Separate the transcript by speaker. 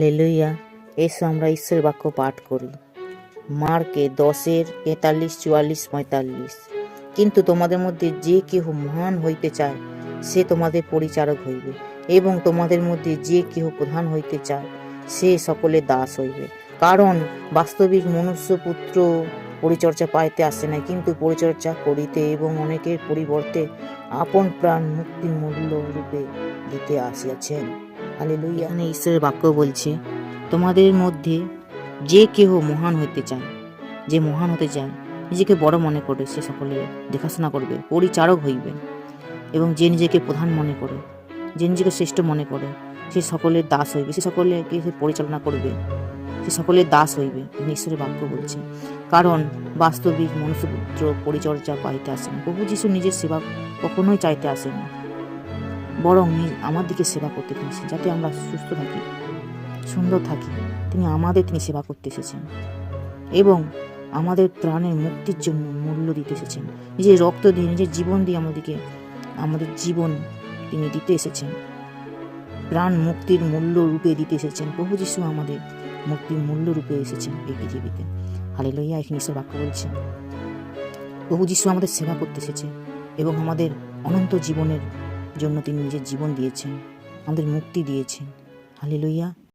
Speaker 1: লেলুইয়া এসো আমরা ঈশ্বরের বাক্য পাঠ করি। মার্কে দশের তেতাল্লিশ চুয়াল্লিশ, পঁয়তাল্লিশ। কিন্তু তোমাদের মধ্যে যে কেহ মহান হইতে চায়, সে তোমাদের পরিচারক হইবে এবং তোমাদের মধ্যে যে কেহ প্রধান হইতে চায়, সে সকলের দাস হইবে। কারণ বাস্তবিক মনুষ্যপুত্র পরিচর্যা পাইতে আসে না কিন্তু পরিচর্যা করিতে এবং অনেকের পরিবর্তে আপন প্রাণ মুক্তির মূল্য রূপে দিতে আসিয়াছেন। এখানে ঈশ্বরের বাক্য বলছে, তোমাদের মধ্যে যে কেহ মহান হইতে চায়, যে মহান হতে চায়, নিজেকে বড় মনে করে, সে সকলে দেখাশোনা করবে, পরিচারক হইবে। এবং যে নিজেকে প্রধান মনে করে, যে নিজেকে শ্রেষ্ঠ মনে করে, সে সকলের দাস হইবে, সে সকলেকে সে পরিচালনা করবে, সে সকলের দাস হইবে। ঈশ্বরের বাক্য বলছে, কারণ বাস্তবিক মনুষ্যপুত্র পরিচর্যা পাইতে আসে না, প্রভু যিশু নিজের সেবা কখনোই চাইতে আসেন না। বরং নি- আমার দিকে সেবা করতে পেরেছেন যাতে আমরা সুস্থ থাকি, সুন্দর থাকি। তিনি আমাদের তিনি সেবা করতে এসেছেন এবং আমাদের প্রাণের মুক্তির জন্য মূল্য দিতে এসেছেন। নিজের রক্ত দিয়ে, নিজের জীবন দিয়ে আমাদেরকে, আমাদের জীবন তিনি দিতে এসেছেন। প্রাণ মুক্তির মূল্য রূপে দিতে এসেছেন। প্রভু যিশু আমাদের মুক্তির মূল্য রূপে এসেছেন এই পৃথিবীতে। হালে লইয়া এখানে ঈশ্বর বাক্য বলছেন। প্রভু যিশু আমাদের সেবা করতে এসেছে এবং আমাদের অনন্ত জীবনের জন্য তিনি নিজের জীবন দিয়েছেন আমাদের মুক্তি দিয়েছেন। হালে লইয়া